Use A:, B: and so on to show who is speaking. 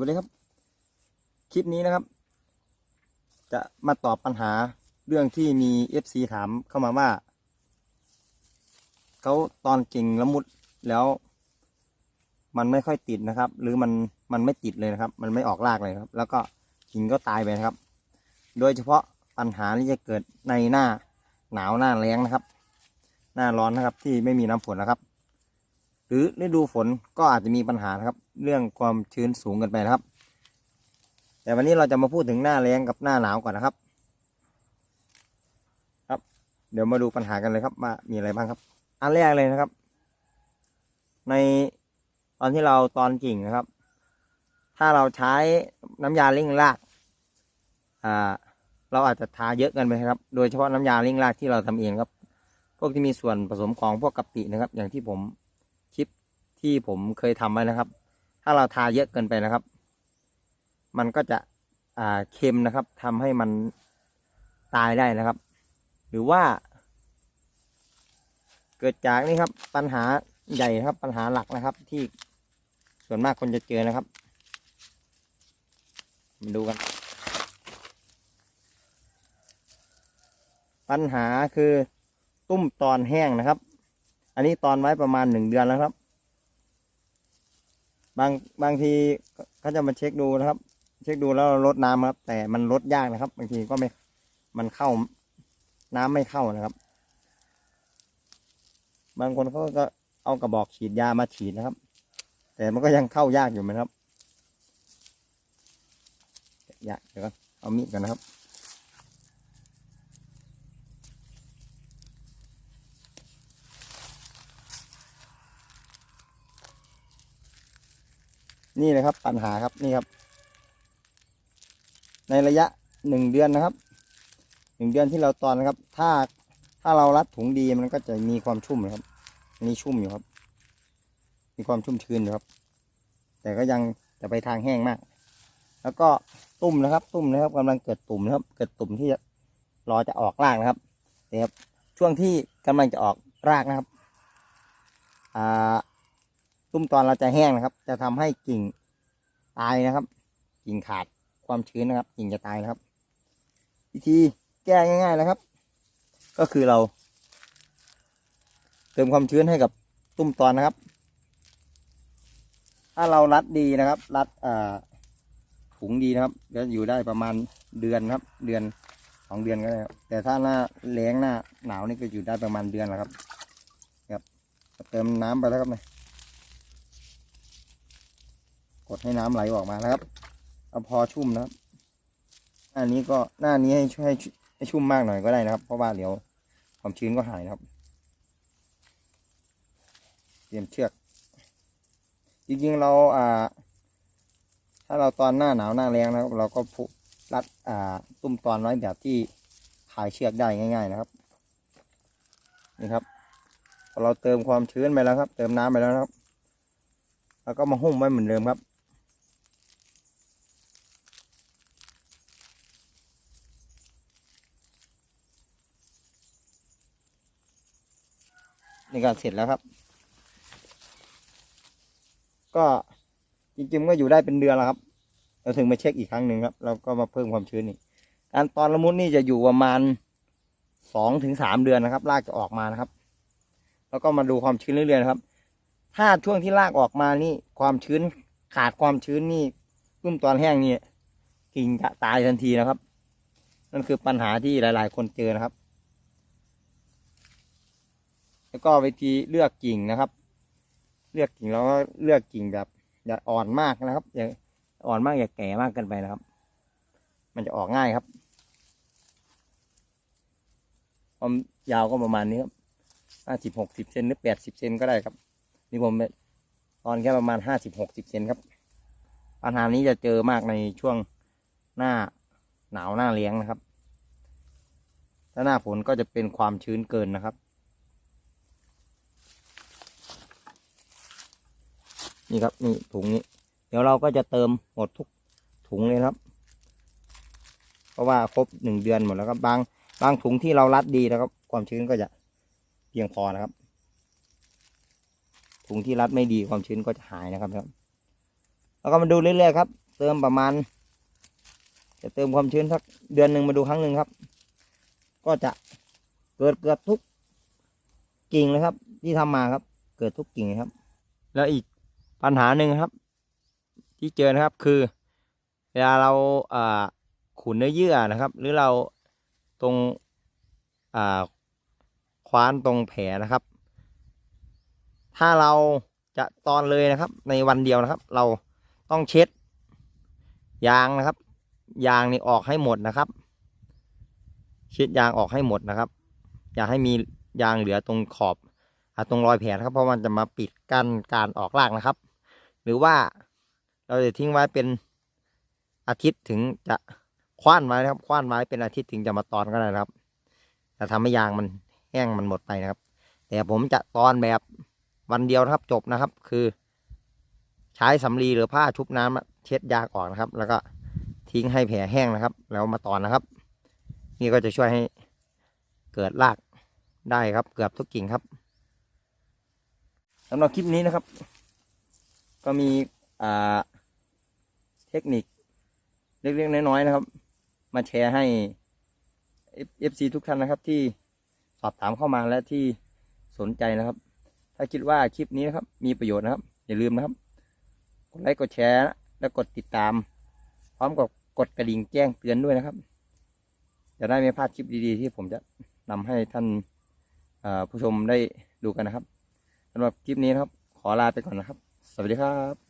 A: วัสดีครับ คลิปนี้นะครับ จะมาตอบปัญหาเรื่องที่มี FC ถามเข้ามาว่า เขาตอนกิ่งละมุดแล้ว มันไม่ค่อยติดนะครับ หรือมันมันไม่ติดเลยนะครับ มันไม่ออกรากเลยครับ แล้วก็กิ่งก็ตายไปนะครับ โดยเฉพาะปัญหาที่จะเกิดในหน้าหนาวหน้าแล้งนะครับ หน้าร้อนนะครับที่ไม่มีน้ำฝนนะครับ หรือฤดูฝนก็อาจจะมีปัญหานะครับ เรื่องความชื้นสูงเกินไปนะครับ แต่วันนี้เราจะมาพูดถึงหน้าแล้งกับหน้าหนาวก่อนนะครับ ครับ เดี๋ยวมาดูปัญหากันเลยครับว่ามีอะไรบ้างครับ อันแรกเลยนะครับ ในตอนที่เราตอนกิ่งนะครับ ถ้าเราใช้น้ำยาเร่งรากอ่าเราอาจจะทาเยอะเกินไปครับ โดยเฉพาะน้ำยาเร่งรากที่เราทำเองครับ พวกที่มีส่วนผสมของพวกกะปินะครับ อย่างที่ผม คลิปที่ผมเคยทำไว้นะครับ ถ้าเราทาเยอะเกินไปนะครับ มันก็จะอ่าเค็มนะครับทำให้มันตายได้นะครับ หรือว่า เกิดจากนี่ครับ ปัญหาใหญ่ครับ ปัญหาหลักนะครับ ที่ส่วนมากคนจะเจอนะครับมาดูกัน ปัญหาคือตุ้มตอนแห้งนะครับ อันนี้ตอนไว้ประมาณหนึ่งเดือนแล้วครับ บางบางทีเขาจะมาเช็คดูนะครับ เช็คดูแล้วลดน้ำครับ แต่มันลดยากนะครับ บางทีก็ไม่มันเข้าน้ำไม่เข้านะครับ บางคนเขาก็เอากระบอกฉีดยามาฉีดนะครับ แต่มันก็ยังเข้ายากอยู่เหมือนครับยากเดี๋ยวก่อนเอามีดกันนะครับ นี่เลยครับปัญหาครับนี่ครับ ในระยะหนึ่งเดือนนะครับหนึ่งเดือนที่เราตอนนะครับ ถ้าถ้าเรารัดถุงดีมันก็จะมีความชุ่มนะครับนนี้ชุ่มอยู่ครับ มีความชุ่มชื้นอยู่ครับ แต่ก็ยังจะไปทางแห้งมาก แล้วก็ตุ่มนะครับ ตุ่มนะครับกำลังเกิดตุ่มนะครับ เกิดตุ่มที่รอจะออกรากนะครับนี่ครับช่วงที่กำลังจะออกรากนะครับอ่า ตุ้มตอนเราจะแห้งนะครับ จะทำให้กิ่งตายนะครับ กิ่งขาดความชื้นนะครับ กิ่งจะตายนะครับ วิธีแก้ง่ายๆนะครับ ก็คือเรา เติมความชื้นให้กับตุ้มตอนนะครับ ถ้าเรารัดดีนะครับ รัดถุงดีนะครับจะอยู่ได้ประมาณเดือนครับ เดือนสองเดือนก็ได้ครับแต่ถ้าหน้าแล้งหน้าหนาวนี่ก็อยู่ได้ประมาณเดือนแหละครับครับ เติมน้ำไปแล้วครับเนี่ย กดให้น้ำไหลออกมานะครับ เอาพอชุ่มนะครับ อันนี้ก็หน้านี้ให้ช่วยให้ให้ชุ่มมากหน่อยก็ได้นะครับ เพราะว่าเดี๋ยวความชื้นก็หายนะครับ เตรียมเชือก จริงๆเราอ่า ถ้าเราตอนหน้าหนาวหน้าแรงนะครับ เราก็ผูรัดอ่าตุ้มตอนไว้แบบที่ขายเชือกได้ง่าย ๆ นะครับนี่ครับพอเราเติมความชื้นไปแล้วครับ เติมน้ำไปแล้วครับ แล้วก็มาหุ้มไว้เหมือนเดิมครับ นี่ก็เสร็จแล้วครับ ก็จริงๆก็อยู่ได้เป็นเดือนแล้วครับ เราถึงมาเช็คอีกครั้งหนึ่งครับ เราก็มาเพิ่มความชื้นอีกการตอนละมุดนี่จะอยู่ประมาณสองถึงสามเดือนนะครับ รากจะออกมานะครับ แล้วก็มาดูความชื้นเรื่อยๆครับ ถ้าช่วงที่รากออกมานี่ความชื้นขาดความชื้นนี่รุ่มตอนแห้งนี่กิ่งจะตายทันทีนะครับ นั่นคือปัญหาที่หลาย ๆ คนเจอนะครับ แล้วก็วิธีเลือกกิ่งนะครับ เลือกกิ่งแล้วก็เลือกกิ่งแบบอย่าอ่อนมากนะครับ อย่าอ่อนมากอย่าแก่มากเกินไปนะครับ มันจะออกง่ายครับความยาวก็ประมาณนี้ครับห้าสิบหกสิบเซนหรือแปดสิบเซนก็ได้ครับ นี่ผมตอนแค่ประมาณห้าสิบหกสิบเซนครับ ปัญหานี้จะเจอมากในช่วงหน้าหนาวหน้าเลี้ยงนะครับ ถ้าหน้าฝนก็จะเป็นความชื้นเกินนะครับ นี่ครับนี่ถุงนี้ เดี๋ยวเราก็จะเติมหมดทุกถุงเลยครับ เพราะว่าครบหนึ่งเดือนหมดแล้วครับบางบางถุงที่เรารัดดีนะครับ ความชื้นก็จะเพียงพอนะครับ ถุงที่รัดไม่ดีความชื้นก็จะหายนะครับครับ แล้วก็มาดูเรื่อยๆครับ เติมประมาณ จะเติมความชื้นสักเดือนหนึ่งมาดูครั้งหนึ่งครับ ก็จะเกิดเกือบทุกกิ่งเลยครับ ที่ทำมาครับ เกิดทุกกิ่งครับ แล้วอีก ปัญหาหนึ่งครับ ที่เจอนะครับคือ เวลาเราอ่าขุนเนื้อเยื่อนะครับ หรือเราตรงอ่าคว้านตรงแผลนะครับ ถ้าเราจะตอนเลยนะครับ ในวันเดียวนะครับ เราต้องเช็ด ยางนะครับ ยางนี่ออกให้หมดนะครับ เช็ดยางออกให้หมดนะครับ อย่าให้มียางเหลือตรงขอบอตรงรอยแผลนะครับ เพราะมันจะมาปิดกั้นการออกรากนะครับ หรือว่าเราจะทิ้งไว้เป็นอาทิตย์ถึงจะคว้านไว้นะครับคว้านไว้เป็นอาทิตย์ถึงจะมาตอนก็ได้นะครับจะทำให้ยางมันแห้งมันหมดไปนะครับ แต่ผมจะตอนแบบวันเดียวนะครับจบนะครับ คือ ใช้สำลีหรือผ้าชุบน้ำเช็ดยางออกนะครับ แล้วก็ทิ้งให้แผลแห้งนะครับ แล้วมาตอนนะครับ นี่ก็จะช่วยให้เกิดรากได้ครับ เกือบทุกกิ่งครับสำหรับคลิปนี้นะครับ ก็มีอ่าเทคนิคเล็กๆน้อยๆนะครับ มาแชร์ให้ FC ทุกท่านนะครับ ที่สอบถามเข้ามาและที่สนใจนะครับ ถ้าคิดว่าคลิปนี้นะครับ มีประโยชน์นะครับ อย่าลืมนะครับ กดไลค์กดแชร์ และกดติดตาม พร้อมกับกดกระดิ่งแจ้งเตือนด้วยนะครับจะได้ไม่พลาดคลิปดีๆ ที่ผมจะนำให้ท่านผู้ชมได้ดูกันนะครับสำหรับคลิปนี้นะครับ ขอลาไปก่อนนะครับ สวัสดีครับ